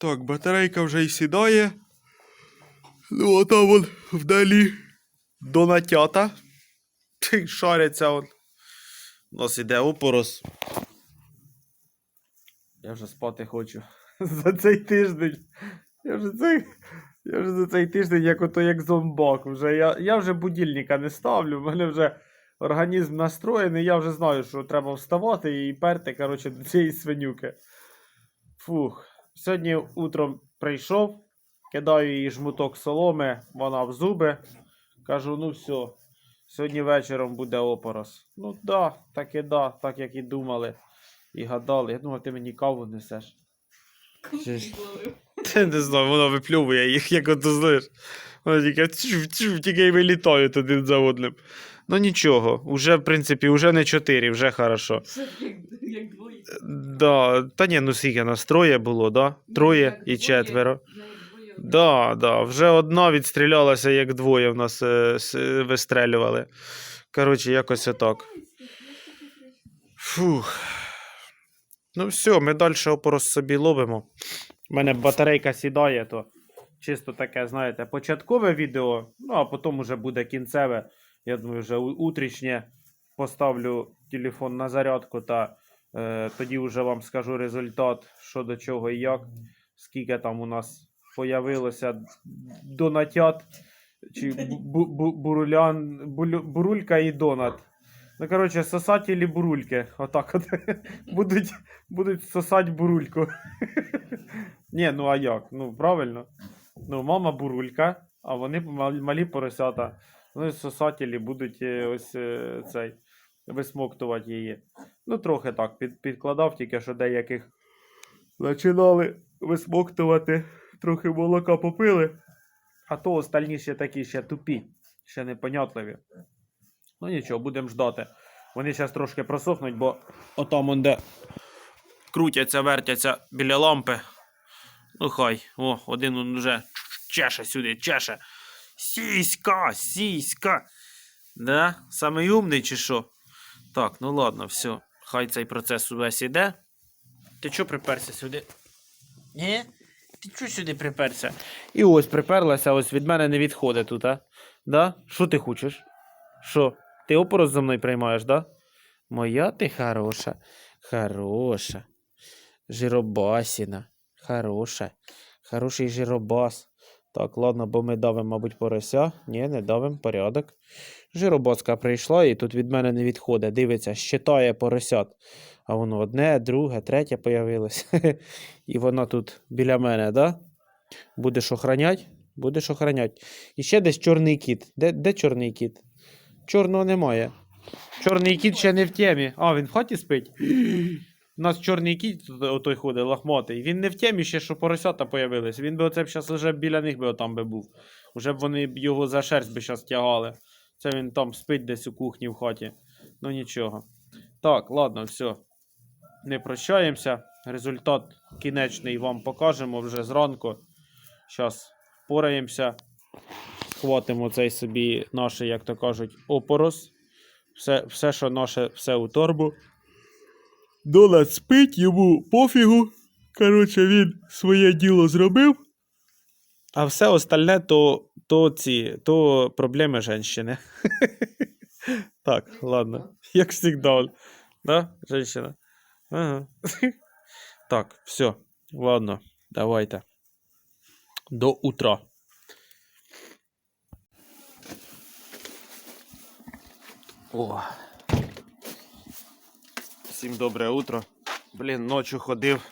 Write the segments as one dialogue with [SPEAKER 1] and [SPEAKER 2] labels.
[SPEAKER 1] Так, батарейка вже й сідає. Ну, а там вон вдалі донатята. Шаряться он. У нас іде опорос. Я вже спати хочу. За цей тиждень. Я вже цей. Я вже за цей тиждень як ото як зомбак. Вже я, я вже будильника не ставлю. У мене вже організм настроєний, я вже знаю, що треба вставати і перти, коротше, до цієї свинюки. Фух. Сьогодні утром прийшов, кидаю їй жмуток соломи, вона в зуби. Кажу, ну все, сьогодні вечором буде опорос. Ну да, так і да, так як і думали. І гадали. Я думав, ти мені каву несеш. Ти не знаю, воно виплювує їх, як ото знаєш. Воно тільки тільки й вилітають один за одним. Ну нічого, уже, в принципі, вже не чотири, вже хорошо.
[SPEAKER 2] Як, двоє.
[SPEAKER 1] Да, та ні, ну скільки нас троє було, да? Троє і четверо. Да, да, вже одна відстрілялася, як двоє в нас е, с- вистрелювали. Коротше, якось отак. Фух. Ну все, ми далі опорос собі ловимо. У мене батарейка сідає, то чисто таке, знаєте, початкове відео, ну а потім уже буде кінцеве. Я думаю, вже утрішнє поставлю телефон на зарядку та е, тоді вже вам скажу результат, що до чого і як, скільки там у нас появилося донатят, чи бу- бу- бурулян, бурулька і донат. Ну, коротше, сосателі бурульки. Отак от. будуть, будуть сосати бурульку. Ні, ну а як? Ну, правильно. Ну, мама бурулька, а вони малі поросята. Ну, і сосателі будуть е, ось е, цей висмоктувати її. Ну, трохи так, під, підкладав, тільки що деяких починали висмоктувати, трохи молока попили. А то остальні ще такі ще тупі, ще непонятливі. Ну нічого, будемо ждати. Вони зараз трошки просохнуть, бо отам он де крутяться, вертяться біля лампи. Ну хай, о, один он вже чеше сюди, чеше. Сіська, сіська. Да? Самий умний чи що? Так, ну ладно, все. Хай цей процес увесь іде. Ти чого приперся сюди? Ні? Ти чого сюди приперся? І ось приперлася, ось від мене не відходить тут, а? Да? Що ти хочеш? Що? Ти опорос за мною приймаєш, да? Моя ти хороша. Хороша. Жиробасіна. Хороша. Хороший жиробас. Так, ладно, бо ми давимо, мабуть, порося. Ні, не давимо, порядок. Жиробаска прийшла і тут від мене не відходить. Дивиться, щитає поросят. А воно одне, друге, третє появилось. І воно тут біля мене, да? Будеш охранять? Будеш охранять. І ще десь чорний кіт. Де, де чорний кіт? Чорного немає. Чорний кіт ще не в темі. А, він в хаті спить. У нас чорний кіт отой ходить, лахмотий. Він не в темі ще, що поросята появились. Він би оце б зараз вже біля них би отам би був. Уже б вони його за шерсть би зараз тягали. Це він там спить десь у кухні в хаті. Ну нічого. Так, ладно, все. Не прощаємося. Результат кінечний вам покажемо вже зранку. Зараз пораємося. Хватимо цей собі наш, як то кажуть, опорос. Все, все, що наше, все у торбу. Донат спить, йому пофігу. Коротше, він своє діло зробив. А все остальне то, то ці, то проблеми женщини. Так, ладно. Як завжди. Да, женщина? Ага. Так, все. Ладно, давайте. До утра. О. Всім добре утро. Блін, ночі ходив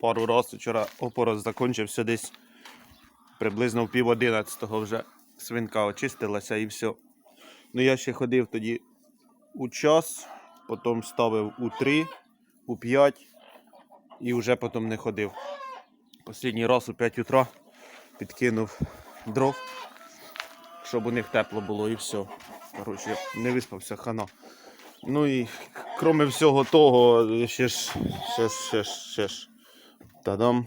[SPEAKER 1] пару разів. Вчора опорос закінчився десь приблизно в пів одинадцятого вже свинка очистилася і все. Ну я ще ходив тоді у час, потім ставив у 3, у 5 і вже потім не ходив. Останній раз у 5 утра підкинув дров, щоб у них тепло було і все. Коротше, не виспався хана. Ну і крім всього того, ще ж, ще ж, ще ж, ще ж. Та-дам.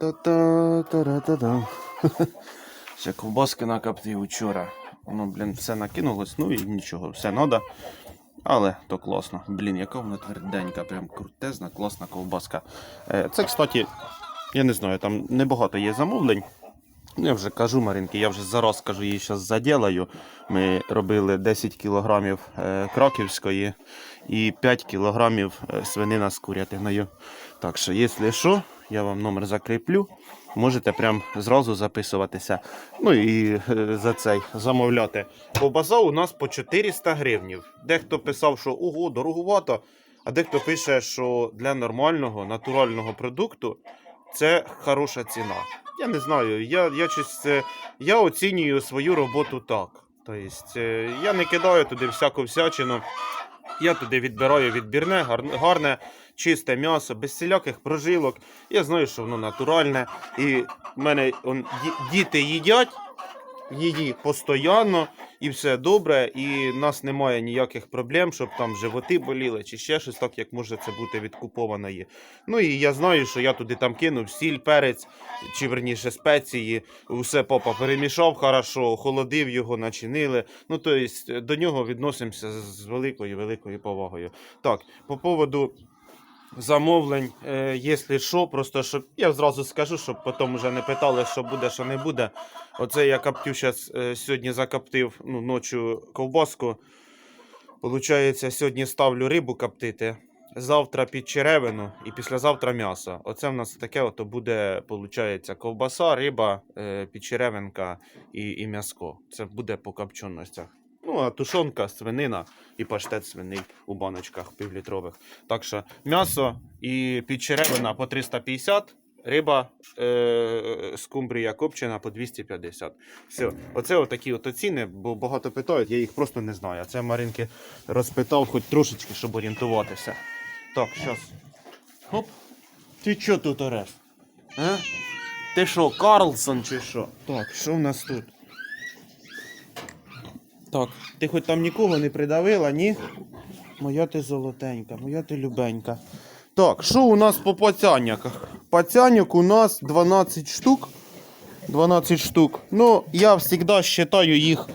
[SPEAKER 1] Та-та-та-та-та-дам. Ще ковбаски накоптив вчора. Ну, блін, все накинулось, ну і нічого, все надо. Але то класно. Блін, яка вона тверденька, прям крутезна, класна ковбаска. Е, Це, кстати, Я не знаю, там небагато є замовлень. Я вже кажу Маринки, я вже зараз кажу, її зараз заділаю. Ми робили 10 кілограмів е, краківської і 5 кілограмів е, свинина з курятиною. Так що, якщо що, я вам номер закріплю. Можете прям зразу записуватися. Ну і е, за цей замовляти. Ковбаса у нас по 400 гривнів. Дехто писав, що ого, дороговато. А дехто пише, що для нормального натурального продукту це хороша ціна. Я не знаю, я, я, щось, е, я оцінюю свою роботу так. Тобто, е, я не кидаю туди всяку всячину. Я туди відбираю відбірне, гарне, чисте м'ясо, без всіляких прожилок. Я знаю, що воно натуральне. І в мене он, діти їдять її постійно, і все добре, і в нас немає ніяких проблем, щоб там животи боліли чи ще щось так, як може це бути від купованої. Ну і я знаю, що я туди там кинув сіль, перець, чи верніше спеції, усе папа перемішав хорошо, охолодив його, начинили. Ну, тобто до нього відносимося з великою великою повагою. Так, по поводу замовлень, е, якщо що, просто щоб я зразу скажу, щоб потім вже не питали, що буде, що не буде. Оце я коптю щас, е, сьогодні закоптив ну, ночі ковбаску. Получається, сьогодні ставлю рибу коптити. Завтра під черевину і післязавтра м'ясо. Оце в нас таке ото буде, получається, ковбаса, риба, е, підчеревинка і, і м'яско. Це буде по копченостях. Ну, а тушонка, свинина і паштет свиний у баночках півлітрових. Так що м'ясо і підчеревина по 350, риба е, скумбрія копчена по 250. Все, оце отакі от ціни, бо багато питають, я їх просто не знаю. А це Маринки розпитав хоч трошечки, щоб орієнтуватися. Так, зараз. Хоп. Ти що тут ореш? А? Ти що, Карлсон чи що? Так, що в нас тут? Так, ти хоч там нікого не придавила, ні? Моя ти золотенька, моя ти любенька. Так, що у нас по пацяняках? Пацяняк у нас 12 штук. 12 штук. Ну, я завжди вважаю їх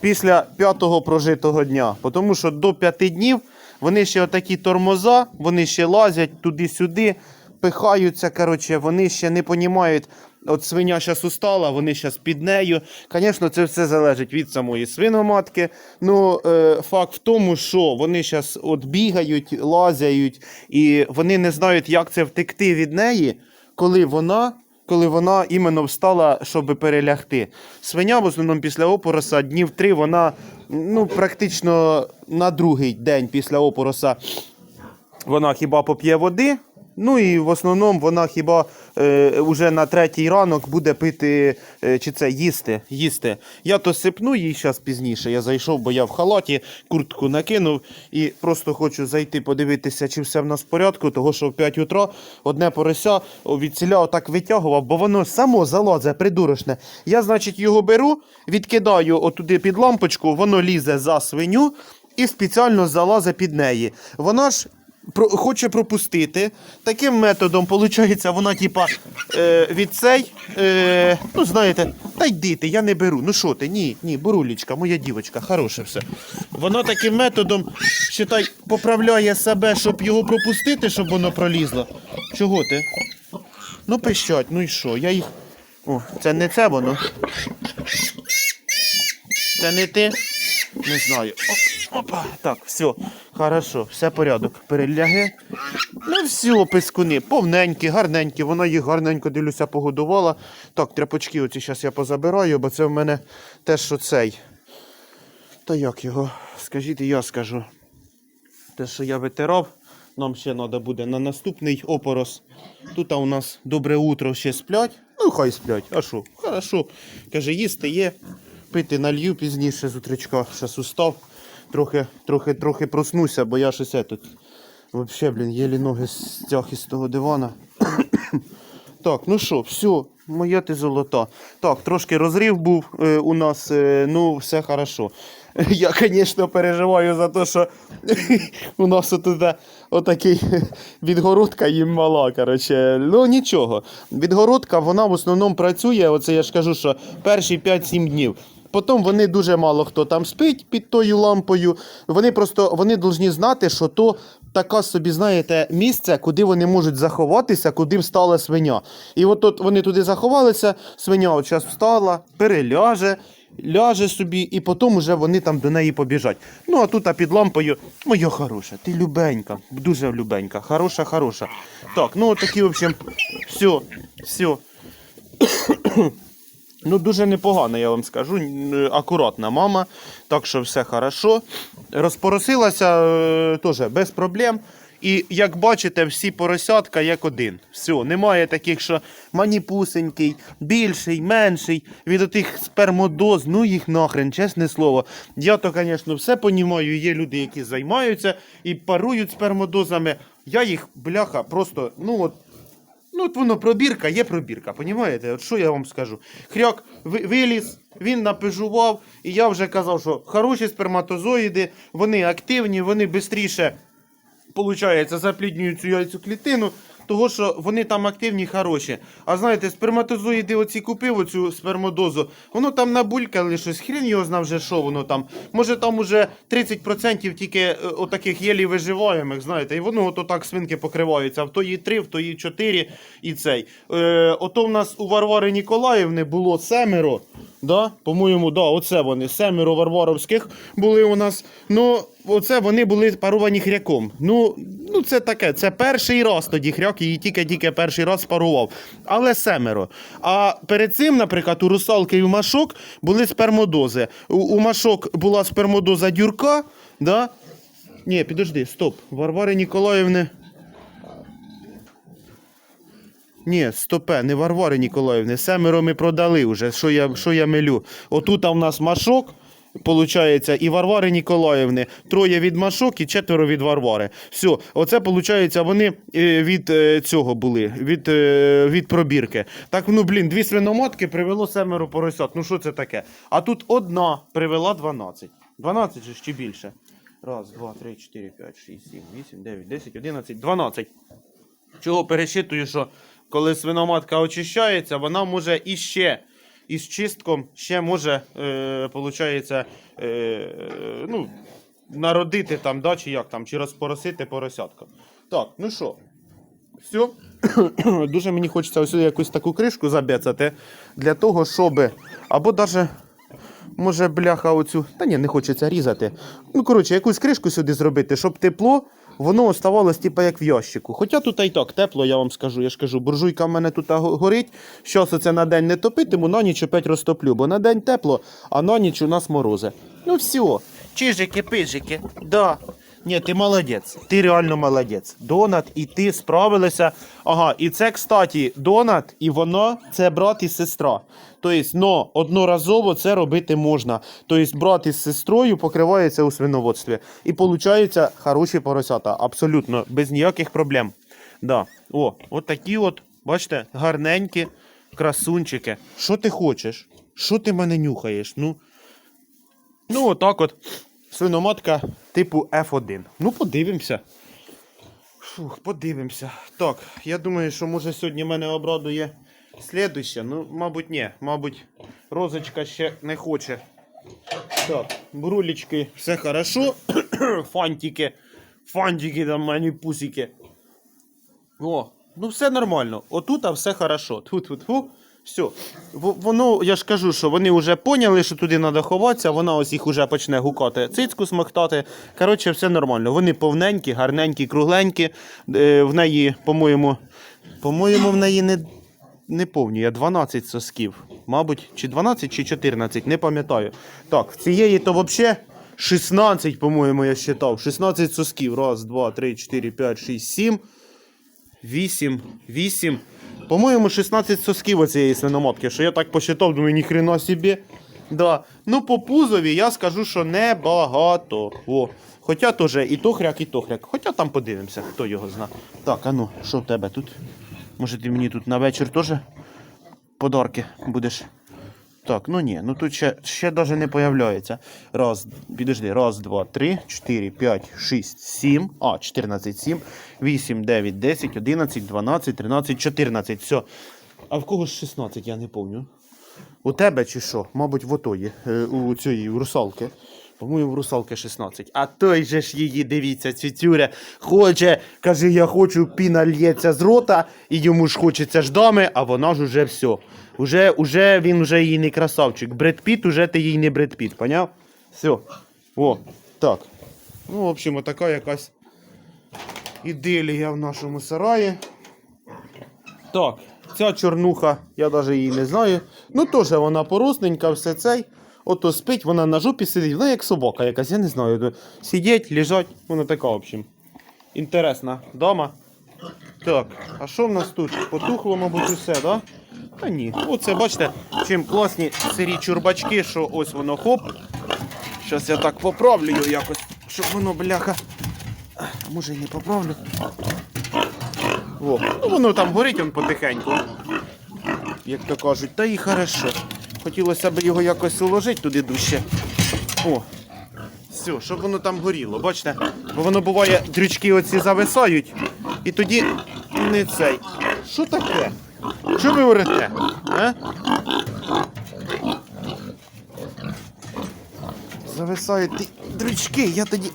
[SPEAKER 1] після п'ятого прожитого дня. Тому що до п'яти днів вони ще отакі тормоза, вони ще лазять туди-сюди, пихаються. Коротше, вони ще не розуміють. От свиня зараз устала, вони зараз під нею. Звісно, це все залежить від самої свиноматки. Ну, е, факт в тому, що вони зараз бігають, лазяють, і вони не знають, як це втекти від неї, коли вона коли вона іменно встала, щоб перелягти. Свиня в основному після опороса днів три вона ну, практично на другий день після опороса вона хіба поп'є води. Ну і в основному вона хіба е, уже на третій ранок буде пити е, чи це їсти. їсти. Я то сипну їй зараз пізніше. Я зайшов, бо я в халаті, куртку накинув і просто хочу зайти подивитися, чи все в нас в порядку, того що в 5 утра одне порося від ціля отак витягував, бо воно само залазе, придурочне. Я, значить, його беру, відкидаю отуди під лампочку, воно лізе за свиню і спеціально залазить під неї. Вона ж про, хоче пропустити. Таким методом, виходить, вона, типа, е, від цей, е, ну, знаєте, та йди ти, я не беру. Ну що ти? Ні, ні, Бурулечка, моя дівчинка, хороше все. Вона таким методом, считай, поправляє себе, щоб його пропустити, щоб воно пролізло. Чого ти? Ну, пищать, ну і що? Я їх. О, це не це воно. Це не ти? Не знаю. Оп, опа. Так, все, хорошо, все порядок. Переляги. Ну все, пискуни, повненькі, гарненькі. Вона їх гарненько дивлюся, погодувала. Так, тряпочки оці зараз я позабираю, бо це в мене те, що цей. Та як його? Скажіть, я скажу. Те, що я витирав, нам ще треба буде на наступний опорос. Тут у нас добре утро ще сплять. Ну, хай сплять. А що? Хорошо. Каже, їсти є. Пити налью пізніше з утречка. Щас устав. Трохи, трохи, трохи проснуся, бо я щось тут. Вообще, блін, єлі ноги стяг із того дивана. Так, ну що, все, моя ти золота. Так, трошки розрив був е, у нас, е, ну, все хорошо. Я, звісно, переживаю за те, що у нас тут отакий відгородка їм мала. Коротше. Ну нічого. Відгородка, вона в основному працює, оце я ж кажу, що перші 5-7 днів. Потім вони дуже мало хто там спить під тою лампою. Вони просто вони повинні знати, що то така собі, знаєте, місце, куди вони можуть заховатися, куди встала свиня. І от тут вони туди заховалися, свиня от зараз встала, переляже. Ляже собі, і потім уже вони там до неї побіжать. Ну, а тут а під лампою, моя хороша, ти любенька, дуже любенька, хороша, хороша. Так, ну от такі, в общем, все, все. Ну, дуже непогано, я вам скажу. Акуратна мама, так що все хорошо. Розпоросилася е, теж без проблем. І як бачите, всі поросятка як один. Все, немає таких, що маніпусенький, більший, менший, від отих спермодоз, ну їх нахрен, чесне слово. Я то, звісно, все понімаю. Є люди, які займаються і парують спермодозами. Я їх, бляха, просто, ну от Ну, от воно пробірка, є пробірка, понімаєте? От що я вам скажу? Хряк виліз, він напежував, і я вже казав, що хороші сперматозоїди, вони активні, вони швидше, виходить, запліднюють цю яйцю клітину, того що вони там активні, хороші. А знаєте, сперматозоїди оці купив, оцю спермодозу, воно там набулькали щось, хрен його знав вже, що воно там. Може там уже 30% тільки е, отаких єлі виживаємих, знаєте, і воно ото так свинки покриваються. В тої 3, в тої 4 і цей. Е, ото в нас у Варвари Ніколаївни було семеро. Да? По-моєму, да, оце вони, семеро варваровських були у нас. Ну, оце вони були паровані хряком. Ну, ну це таке, це перший раз тоді хряк її тільки-тільки перший раз парував. Але семеро. А перед цим, наприклад, у русалки і у машок були спермодози. У, у машок була спермодоза дюрка, да? Ні, підожди, стоп. Варвари Ніколаївни. Ні, стопе, не Варвари Ніколаївни. Семеро ми продали вже. Що я, що я милю? Отут в нас машок. Получається, і Варвари Ніколаївни, троє від Машок і четверо від Варвари. Все, оце получається, вони е, від е, цього були, від, е, від пробірки. Так, ну блін, дві свиноматки привело семеро поросят. Ну що це таке? А тут одна привела 12. 12 же ще більше. Раз, два, три, чотири, п'ять, шість, сім, вісім, дев'ять, десять, одинадцять, дванадцять. Чого пересчитую, що коли свиноматка очищається, вона може іще із чистком ще може, е, е, е, ну, народити там, да, чи як там, чи розпоросити поросятка. Так, ну що, все. Дуже мені хочеться ось якусь таку кришку забецати для того, щоб. Або даже. Може, бляха, оцю. Та ні, не хочеться різати. Ну, коротше, якусь кришку сюди зробити, щоб тепло, воно оставалось, типа, як в ящику. Хоча тут і так тепло, я вам скажу. Я ж кажу, буржуйка в мене тут горить. Щас оце на день не топитиму, на ніч опять розтоплю, бо на день тепло, а на ніч у нас морози. Ну все. Чижики, пижики, да. Ні, ти молодець. Ти реально молодець. Донат і ти справилися. Ага, і це, кстати, Донат і вона це брат і сестра. Тобто, но одноразово це робити можна. Тобто, брат із сестрою покривається у свиноводстві. І виходить хороші поросята. Абсолютно, без ніяких проблем. Да. О, от такі от, бачите, гарненькі красунчики. Що ти хочеш? Що ти мене нюхаєш? Ну, ну отак от. Свиноматка типу F1. Ну, подивимося. Фух, подивимося. Так, я думаю, що може сьогодні мене обрадує слідуще. Ну, мабуть, ні. Мабуть, розочка ще не хоче. Так, брулечки, все хорошо. Фантики. Фантики там мені пусики. О, ну все нормально. Отут а все хорошо. Тут, тут, фу. Все. Воно, я ж кажу, що вони вже поняли, що туди треба ховатися, вона ось їх вже почне гукати, цицьку смоктати. Коротше, все нормально. Вони повненькі, гарненькі, кругленькі. Е, в неї, по-моєму, по-моєму, в неї не, не повні, а 12 сосків. Мабуть, чи 12, чи 14, не пам'ятаю. Так, в цієї то взагалі 16, по-моєму, я считав. 16 сосків. Раз, два, три, чотири, п'ять, шість, сім. 8, 8. По-моєму, 16 сосків оцієї свиноматки, що я так посчитав, думаю, ніхрена собі. Да. Ну, по пузові я скажу, що небагато. О. Хоча теж і то хряк, і то хряк. Хоча там подивимося, хто його зна. Так, а ну, що в тебе тут? Може ти мені тут на вечір теж подарки будеш? Так, ну ні, ну тут ще, ще навіть не появляється. Раз, підожди, раз, два, три, чотири, п'ять, шість, сім. А, 14, 7, 8, 9, 10, 11, 12, 13, 14. Все. А в кого ж 16, я не пам'ятаю. У тебе чи що? Мабуть, в отої, е, у цієї, у русалки. По-моєму, в русалки 16. А той же ж її, дивіться, цвітюря, хоче, каже, я хочу, піна лється з рота, і йому ж хочеться ж дами, а вона ж уже все. Уже, уже він уже їй не красавчик. Бред Піт, уже ти їй не Бред Піт, поняв? Все. О, так. Ну, в общем, така якась іделія в нашому сараї. Так, ця чорнуха, я навіть її не знаю. Ну, теж вона поросненька, все цей. Ото спить, вона на жопі сидить, вона як собака якась, я не знаю. Сидять, лежать, вона така, в общем. Інтересна дама. Так, а що в нас тут? Потухло, мабуть, усе, да? Та ні. Оце, бачите, чим класні сирі чурбачки, що ось воно хоп. Щас я так поправлю його якось, щоб воно, бляха. Може і не поправлю. О, ну воно там горить он потихеньку. Як то кажуть, та і хорошо. Хотілося б його якось уложити туди дужче. О, все, щоб воно там горіло, бачите? Бо воно буває, дрючки оці зависають, і тоді не цей. Що таке? Що ви орете? А? Зависають ті дрючки, я тоді.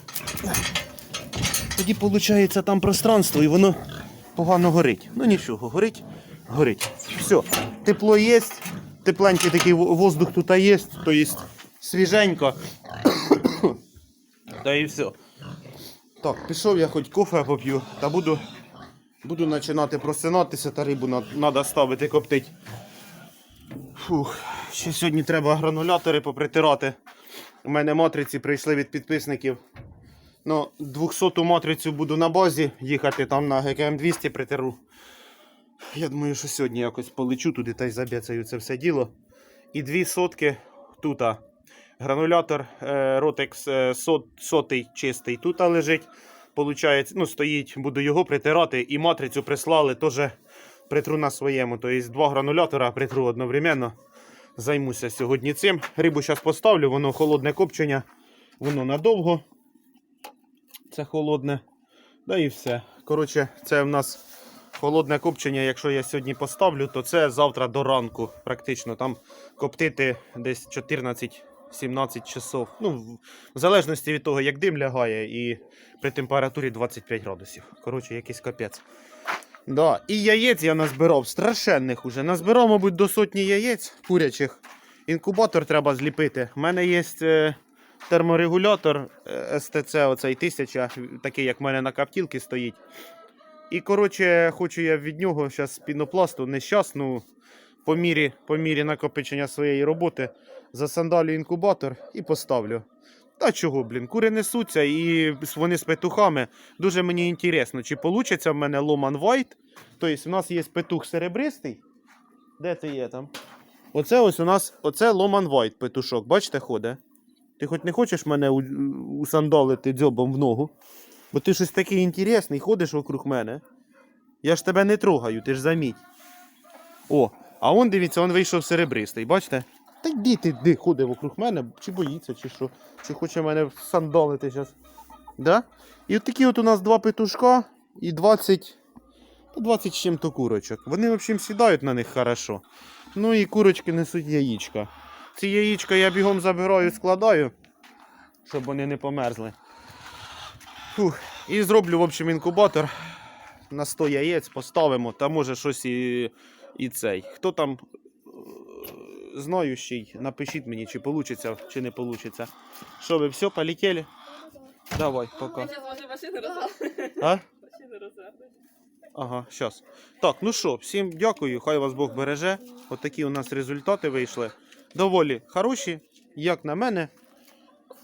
[SPEAKER 1] Тоді виходить там пространство і воно погано горить. Ну нічого, горить, горить. Все, тепло є, тепленький такий во- воздух тут є, то є свіженько. Та і все. Так, пішов я хоч кофе поп'ю, та буду, буду починати просинатися та рибу треба ставити коптить. Фух, ще сьогодні треба гранулятори попритирати. У мене матриці прийшли від підписників. Ну, 200-ту матрицю буду на базі їхати, там на ГКМ 200 притеру. Я думаю, що сьогодні якось полечу туди та й заб'яцаю це все діло. І дві сотки тут. Гранулятор е, Rotex е, сотий чистий тут лежить. Получається, ну, стоїть, буду його притирати. І матрицю прислали, теж притру на своєму. Тобто два гранулятора притру одновременно. Займуся сьогодні цим. Рибу зараз поставлю, воно холодне копчення, воно надовго. Це холодне. Да і все. Коротше, це в нас холодне копчення. Якщо я сьогодні поставлю, то це завтра до ранку. Практично там коптити десь 14-17 часов. Ну, в- в залежності від того, як дим лягає, і при температурі 25 градусів. Коротше, якийсь капець. Да. І яєць я назбирав страшенних уже. Назбирав, мабуть, до сотні яєць курячих. Інкубатор треба зліпити. У мене є е, терморегулятор е, СТЦ, оцей 1000, такий, як в мене на каптілці стоїть. І, коротше, хочу я від нього зараз пінопласту нещасну по мірі, по мірі накопичення своєї роботи засандалю інкубатор і поставлю. Та чого, блін, кури несуться і вони з петухами. Дуже мені інтересно, чи вийде в мене Ломан White. Тобто, у нас є петух серебристий. Де ти є там? Оце ось у нас оце Ломан White петушок. Бачите, ходить? Ти хоч не хочеш мене усандалити дзьобом в ногу? Бо ти щось такий інтересний, ходиш вокруг мене. Я ж тебе не трогаю, ти ж заміть. О, а он дивіться, он вийшов серебристий, бачите? Та йди ти, йди, ходить вокруг мене, чи боїться, чи що, чи хоче мене сандалити зараз. Да? І от такі от у нас два петушка і 20 20 з чим-то курочок. Вони, в общем, сідають на них хорошо. Ну і курочки несуть яєчка. Ці яєчка я бігом забираю, складаю, щоб вони не померзли. Фух. І зроблю, в общем, інкубатор на 100 яєць поставимо, та може щось і, і цей. Хто там знаючий, напишіть мені, чи вийде, чи не вийде. Що ви, все, полетіли? Давай, пока.
[SPEAKER 2] Зараз.
[SPEAKER 1] А? Ага, щас. Так, ну що, всім дякую, хай вас Бог береже. Отакі у нас результати вийшли. Доволі хороші, як на мене.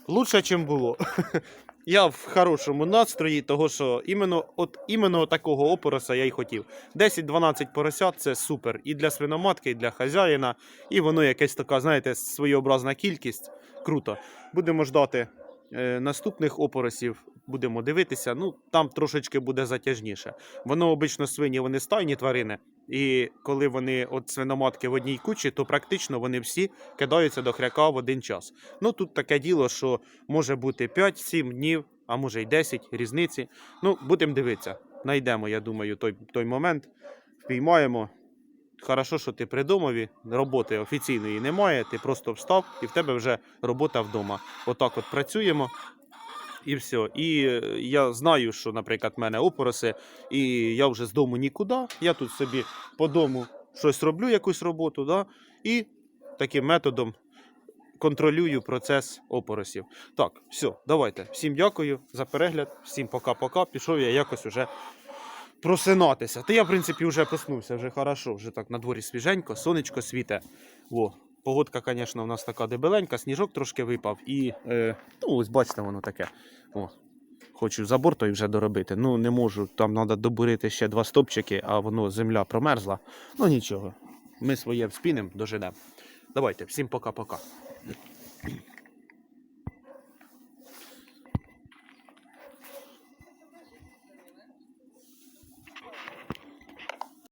[SPEAKER 1] Лучше, ніж було. Я в хорошому настрої, того що іменно, от, іменно такого опороса я й хотів. 10-12 поросят це супер. І для свиноматки, і для хазяїна. І воно якась така, знаєте, своєобразна кількість. Круто. Будемо ждати е, наступних опоросів. Будемо дивитися. Ну, там трошечки буде затяжніше. Воно обично свині, вони стайні тварини. І коли вони от свиноматки в одній кучі, то практично вони всі кидаються до хряка в один час. Ну тут таке діло, що може бути 5-7 днів, а може й 10 різниці. Ну, будемо дивитися. Найдемо, я думаю, той, той момент, впіймаємо хорошо, що ти при роботи офіційної немає, ти просто встав і в тебе вже робота вдома. Отак от працюємо. І все. І е, я знаю, що, наприклад, в мене опороси, і я вже з дому нікуди. Я тут собі по дому щось роблю, якусь роботу, да? і таким методом контролюю процес опоросів. Так, все, давайте. Всім дякую за перегляд, всім пока-пока. Пішов я якось уже просинатися. Та я, в принципі, вже проснувся, вже хорошо, вже так на дворі свіженько, сонечко світе. Во. Погодка, звісно, у нас така дебеленька, сніжок трошки випав і. Е, ну, ось бачите, воно таке. О, хочу забор той вже доробити. Ну, не можу, там треба добурити ще два стопчики, а воно земля промерзла. Ну нічого. Ми своє вспінемо, доженемо. Давайте, всім пока-пока.